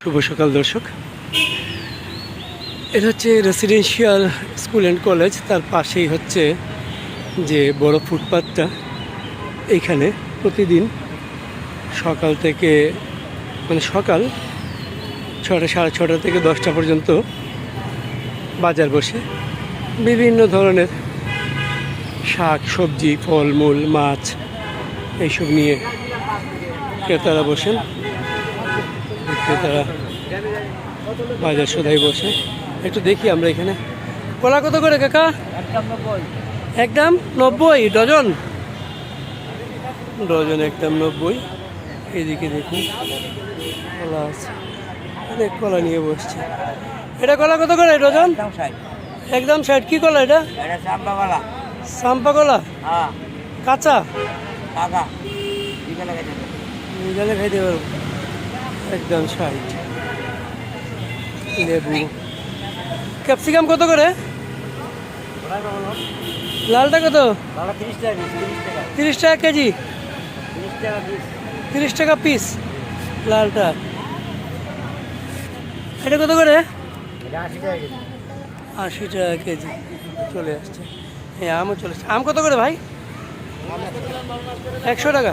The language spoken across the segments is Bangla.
শুভ সকাল, দর্শক। এটা হচ্ছে রেসিডেন্সিয়াল স্কুল অ্যান্ড কলেজ তার পাশেই হচ্ছে যে বড় ফুটপাথটা এইখানে প্রতিদিন সকাল থেকে মানে সকাল ছটা সাড়ে ছটা থেকে দশটা পর্যন্ত বাজার বসে। বিভিন্ন ধরনের শাক, সবজি, ফলমূল, মাছ, এইসব নিয়ে ক্রেতারা বসেন। বিক্রেতারা বাজার সদাই বসে। একটু দেখি আমরা এখানে। কলা কত করে কাকা? একদম নব্বই ডজন? ডজন একদম নব্বই। এদিকে দেখুন কলা আছে। অনেক কলা নিয়ে বসছে। এটা কলা কত করে ডজন? একদম ষাট। কি কলা এটা? সাম্পা কলা। হ্যাঁ। কাঁচা? বিকেলে খাইতে পারব। একদম ষাট লেবু। ক্যাপসিকাম কত করে? লালটা কত? তিরিশ টাকা কেজি। তিরিশ টাকা পিস লালটা। এটা কত করে? আশি টাকা কেজি। চলে আসছে। হ্যাঁ আমও চলে আসছে। আম কত করে ভাই? একশো টাকা।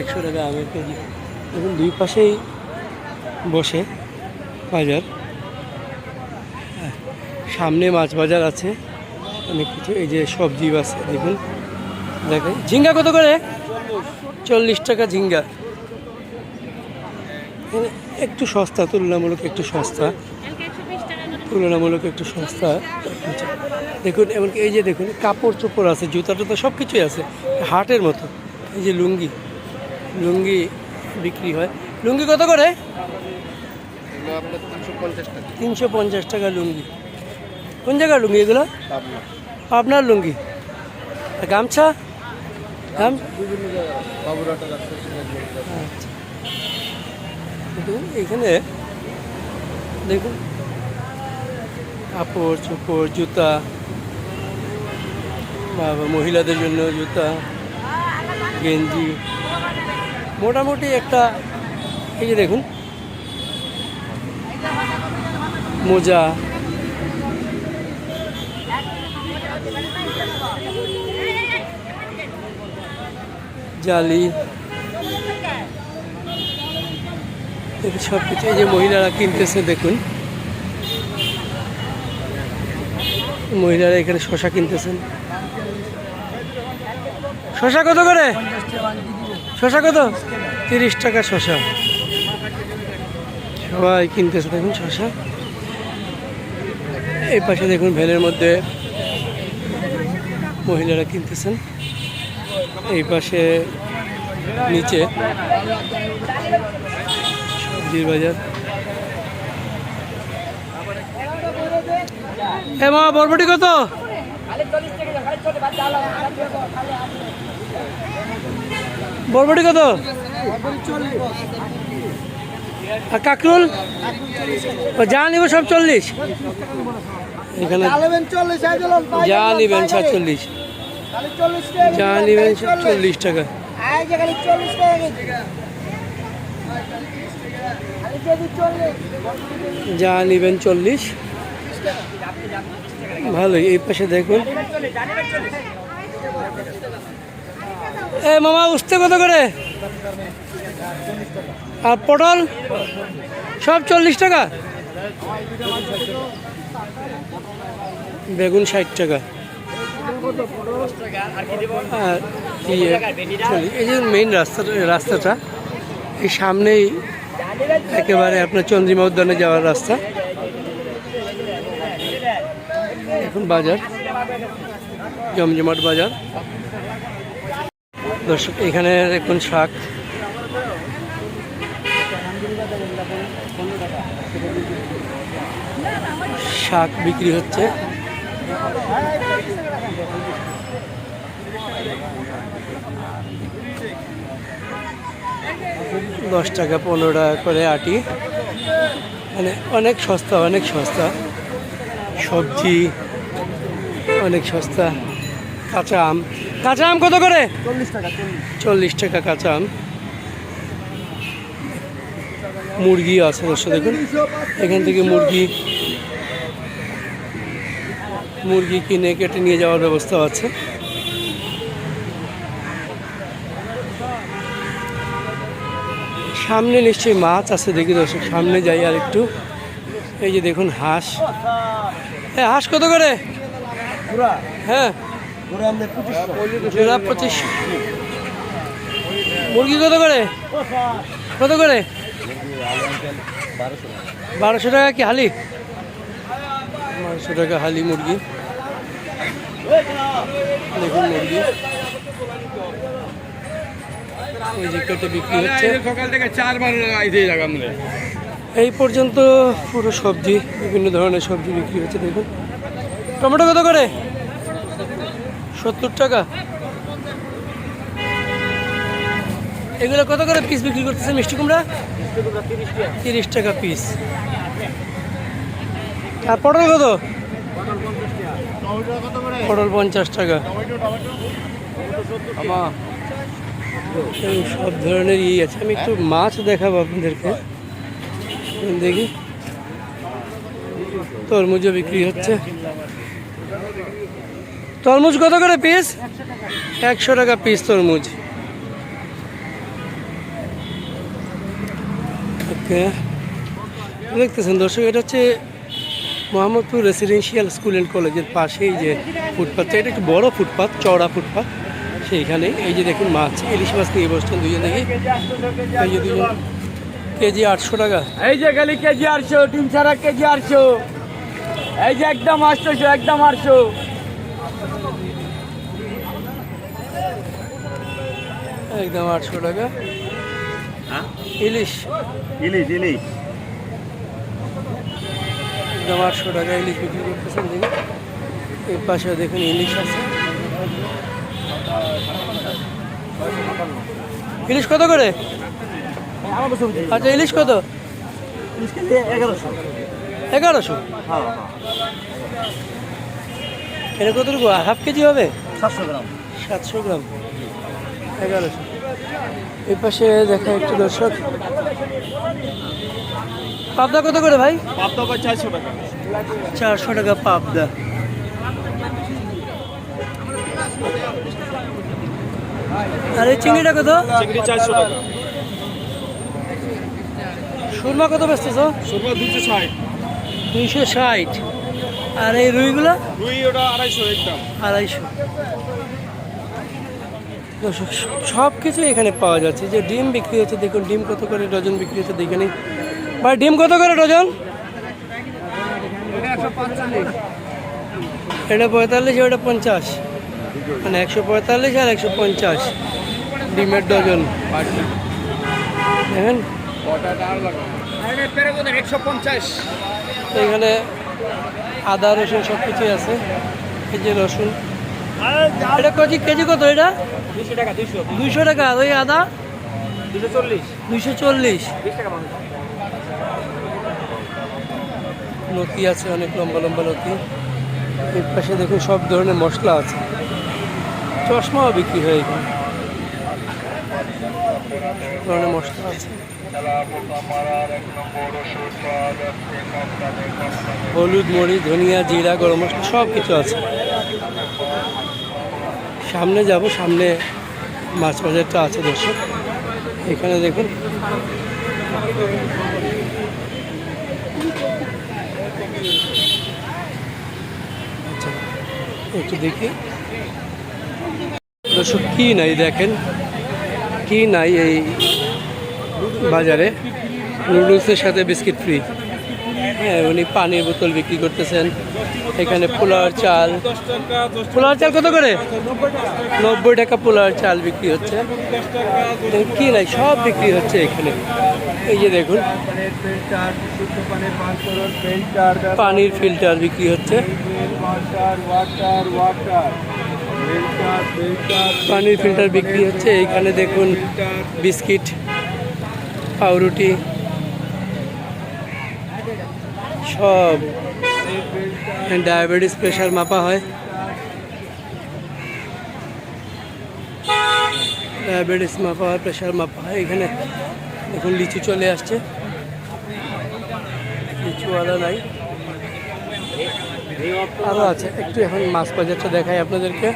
একশো টাকা আমের কেজি। দেখুন দুই পাশেই বসে বাজার। হ্যাঁ, সামনে মাছ বাজার আছে। অনেক কিছু। এই যে সবজি আছে দেখুন। দেখেন ঝিঙ্গা কত করে? চল্লিশ টাকা ঝিঙ্গা। এখানে একটু সস্তা তুলনামূলক একটু সস্তা। তুলনামূলক একটু সস্তা। দেখুন এমনকি এই যে দেখুন কাপড় চোপড় আছে জুতা টুতা সব কিছুই আছে হাটের মতো। এই যে লুঙ্গি লুঙ্গি বিক্রি হয়। লুঙ্গি কত করে? তিনশো পঞ্চাশ টাকা লুঙ্গি। কোন জায়গার লুঙ্গি এগুলো? আপনার লুঙ্গি। গামছা? গাম আচ্ছা। এখানে দেখুন, কাপড়, চোপড়, জুতা বা মহিলাদের জন্য জুতা। গেঞ্জি। মোটামুটি একটা, এই যে দেখুন, মোজা। জালি। সব কিছু এই যে মহিলারা কিনতেছে, দেখুন। মহিলারা এখানে শশা কিনতেছেন। শশা কত করে? শশা কত? তিরিশ টাকা শশা সবাই কিনতেছে দেখুন শশা এই পাশে দেখুন ভ্যানের মধ্যে মহিলারা কিনতেছেন। এই পাশে নিচে সবজির বাজার। এ মা, বরবটি কত? বরবটি কত? আর কাকরুল? যা নিব সব চল্লিশ। এখানে যা নিবেন সাতচল্লিশ যা নিবেন সব চল্লিশ টাকা। যা নিবেন চল্লিশ। ভালোই, এই পাশে দেখুন। এ, মামা, উঠতে কত করে? আর পটল? সব চল্লিশ টাকা? বেগুন ষাট টাকা। এই যে মেইন রাস্তাটা রাস্তাটা, এই সামনেই একেবারে আপনার চন্দ্রিমা উদ্যানে যাওয়ার রাস্তা। এখন বাজার, জমজমাট বাজার। দর্শক, এখানে দেখুন শাক। শাক বিক্রি হচ্ছে। দশ টাকা, পনেরো টাকা করে আটি। মানে অনেক সস্তা অনেক সস্তা। সবজি, অনেক সস্তা। কাঁচা আম। কাঁচা আম কত করে? চল্লিশ টাকা চল্লিশ। চল্লিশ টাকা কাঁচা আম। মুরগি আছে দর্শক দেখুন। এখান থেকে মুরগি মুরগি কিনে কেটে নিয়ে যাওয়ার ব্যবস্থা আছে। সামনে নিশ্চয়ই মাছ আছে দেখি দর্শক সামনে যাই আর একটু। এই যে দেখুন হাঁস। হ্যাঁ হাঁস কত করে? হ্যাঁ। পঁচিশশো মুরগি কত করে? কত করে? বারোশো টাকা কি হালি? বারোশো টাকা হালি মুরগি। দেখুন মুরগি। এই যে কেটে বিক্রি হচ্ছে। সকাল থেকে চারবার এই পর্যন্ত পুরো সবজি বিভিন্ন ধরনের সবজি বিক্রি হচ্ছে দেখুন। টমেটো কত করে? সত্তর টাকা? এগুলো কত করে পিস বিক্রি করতেছে মিষ্টি কুমড়া? তিরিশ টাকা পিস আর পটল কত? পটল পঞ্চাশ টাকা। সব ধরনের ইয়ে আছে। আমি একটু মাছ দেখাবো আপনাদেরকে। দেখি। তরমুজও বিক্রি হচ্ছে। তরমুজ কত করে পিস একশো টাকা পিস তরমুজ। ওকে। দেখতেছেন দর্শক, এটা হচ্ছে মোহাম্মদপুর রেসিডেন্সিয়াল স্কুল অ্যান্ড কলেজের পাশেই যে ফুটপাথটা এটা একটু বড় ফুটপাথ চওড়া ফুটপাথ সেইখানে এই যে দেখুন মাছ, ইলিশ মাছ নিয়ে বসছেন দুজন দেখি। এই যে দুজন কেজি আটশো টাকা। এই যে খালি কেজি আটশো, ডিম ছাড়া কেজি আটশো। এই যে একদম আটশোশো একদম আটশো। একদম আটশো টাকা। ইলিশ। ইলিশ ইলিশ। একদম আটশো টাকা ইলিশ বিক্রি করতেছেন দেখুন এর পাশে দেখুন ইলিশ আছে। ইলিশ কত করে? আচ্ছা ইলিশ কত? এগারোশো। এগারোশো হ্যাঁ এটা কতটুকু? হাফ কেজি হবে? সাতশো গ্রাম। সাতশো গ্রাম। এগারোশো। এই পাশে দেখা একটু দর্শক। পাবদা কত করে ভাই? পাবদা চারশো টাকা। চারশো টাকা পাবদা। আর এই চিংড়িটা কত? চিংড়ি চারশো টাকা। সুরমা কত বেচতেছ? সুরমা দুশো ষাট। দুইশো ষাট। আর এই রুইগুলো? রুই ওটা আড়াইশো একদম। আড়াইশো। সব কিছু এখানে পাওয়া যাচ্ছে। যে ডিম বিক্রি হচ্ছে, দেখুন ডিম কত করে ডজন বিক্রি হচ্ছে, দেখে নিই ভাই, ডিম কত করে ডজন? এটা পঁয়তাল্লিশ, ওটা পঞ্চাশ। মানে একশো পঁয়তাল্লিশ আর একশো পঞ্চাশ ডিমের ডজন। দেখেন। এখানে আদা, রসুন সব কিছুই আছে। এই যে রসুন। এটা কেজি কেজি কত এটা? দুশো টাকা দুশো দুইশো টাকা ওই আদা? দুশো চল্লিশ। দুইশো চল্লিশ। লতি আছে অনেক লম্বা লম্বা লতি। এর পাশে দেখুন সব ধরনের মশলা আছে। চশমাও বিক্রি হয় এখানে। ধরনের মশলা আছে। হলুদ মরিচ ধনিয়া জিরা গরম মশলা সব কিছু আছে। সামনে যাব, সামনে মাছ বাজারটা আছে দর্শক। এখানে দেখুন। আচ্ছা একটু দেখি। দর্শক, কি নাই দেখেন? কি নাই এই বাজারে? নুডলসের সাথে বিস্কিট ফ্রি। হ্যাঁ উনি পানির বোতল বিক্রি করতেছেন। এখানে পোলার চাল। পোলার চাল কত করে? নব্বই টাকা পোলার চাল বিক্রি হচ্ছে। কি নাই, সব বিক্রি হচ্ছে এখানে। এই যে দেখুন, পানির ফিল্টার বিক্রি হচ্ছে। পানির ফিল্টার বিক্রি হচ্ছে। এইখানে দেখুন, বিস্কিট, পাউরুটি। সব ডায়াবেটিস প্রেশার মাপা হয়। ডায়াবেটিস মাপা হয়, প্রেশার মাপা হয়। এখানে দেখুন, লিচু চলে আসছে। কিছুওয়ালা নাই। আরও আছে। একটু এখন মাছ বাজারটা দেখাই আপনাদেরকে।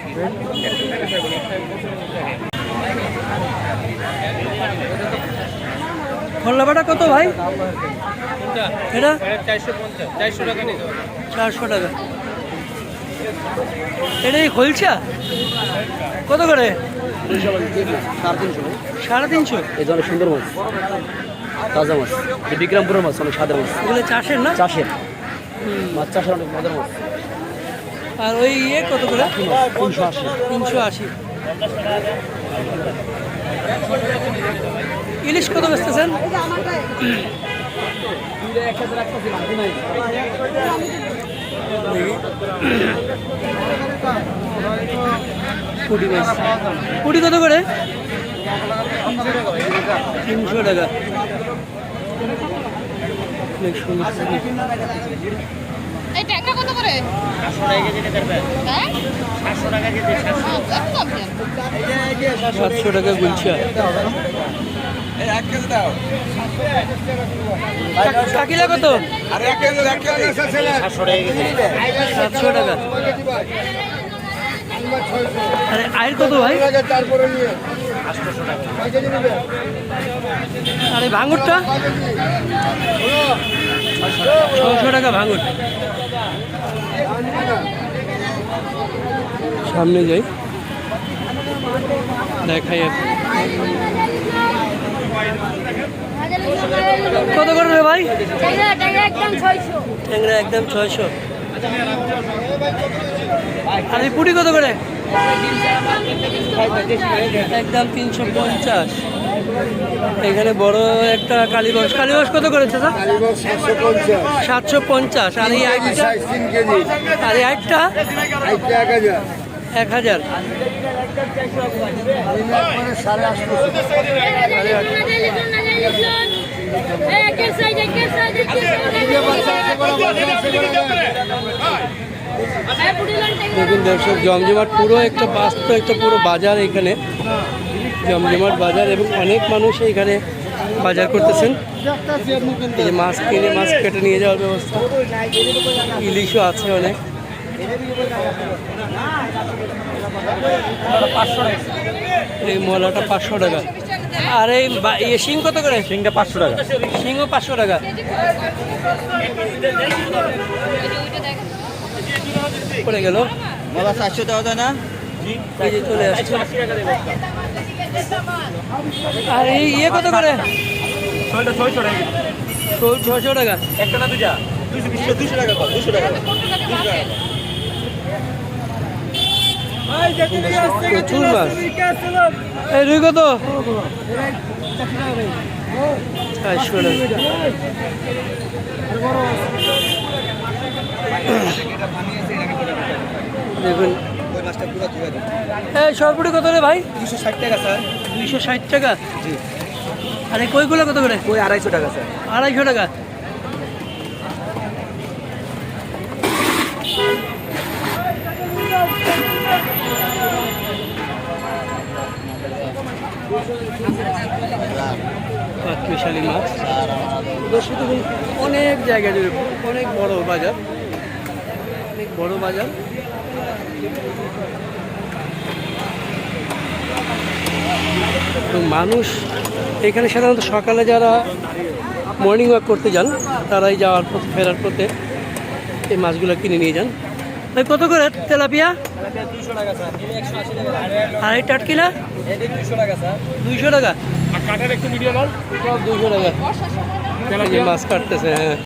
খোল্লাবাটা কত ভাই? এটা? চারশো টাকা। এটা এই খোলছা কত করে? সাড়ে তিনশো। এই ধরনের সুন্দর মাছ। তাজা মাছ। এই বিক্রমপুরের মাছ অনেক সাদা মাছ। এগুলো চাষের না? চাষের। মাছ চাষের অনেক মজার মাছ। আর ওই ইয়ে কত করে? তিনশো আশি। তিনশো আশি। ইলিশ কত বেচতেছেন কুড়ি মাছ কুড়ি কত করে? তিনশো টাকা। অনেক সুন্দর সুন্দর। এই ট্যাংরা কত করে? সাতশো টাকা কেজি হ্যাঁ, টাকা গুলছা কাকিলা কত? টাকা কেজি। সাতশো টাকা। আরে আয়ের কত ভাই? আরে ভাঙুরটা? ছশো টাকা ভাঙুর। সামনে যাই। দেখাই আর কত করে রে ভাই? ট্যাংরা একদম ছয়শো। আর এই পুটি কত করে? একদম তিনশো পঞ্চাশ। এখানে বড় একটা কালীবাস কালীবাস কত করেছে স্যার? সাতশো পঞ্চাশ। আর এই আর এই আইটটা এক হাজার। দেখুন দর্শক, জমজমাট পুরো একটা বাস্তব একটা পুরো বাজার এখানে। জমজমাট বাজার এবং অনেক মানুষ এখানে বাজার করতেছেন। এই যে মাছ কিনে, মাছ কেটে নিয়ে যাওয়ার ব্যবস্থা। ইলিশও আছে অনেক। এই মলাটা পাঁচশো টাকা। আর এই বা- ইয়ে শিং কত করে? সিংটা পাঁচশো টাকা। শিংও পাঁচশো টাকা। পড়ে গেল। বলা চারশো দেওয়া যায় না? যে চলে আসছে। টাকা আর এই ইয়ে কত করে? ছয়শো টাকা। ছশো টাকা। একটা না দুটা দুশো বিশ দুশো টাকা কর দুশো টাকা প্রচুর মাছ। এই রুই কত? চারশো টাকা দেখুন। সরপুরি কত রে ভাই? দুশো ষাট টাকা স্যার। দুইশো ষাট টাকা আরে কইগুলো কত করে? ওই আড়াইশো টাকা স্যার। আড়াইশো টাকা। পাঁচমিশালি মাছ দর্শক অনেক জায়গা জুড়ে অনেক বড় বাজার। অনেক বড় বাজার। তো মানুষ এখানে সাধারণত সকালে যারা মর্নিং ওয়াক করতে যান তারাই যাওয়ার পথে ফেরার পথে এই মাছগুলো কিনে নিয়ে যান। ভাই কত করে তেলাপিয়া? টাকা টাটকিলা দুশো টাকা দুইশো টাকা? আর কাঠের একটু ভিডিও বল সব দুইশো টাকা। এই যে মাছ কাটতেছে হ্যাঁ।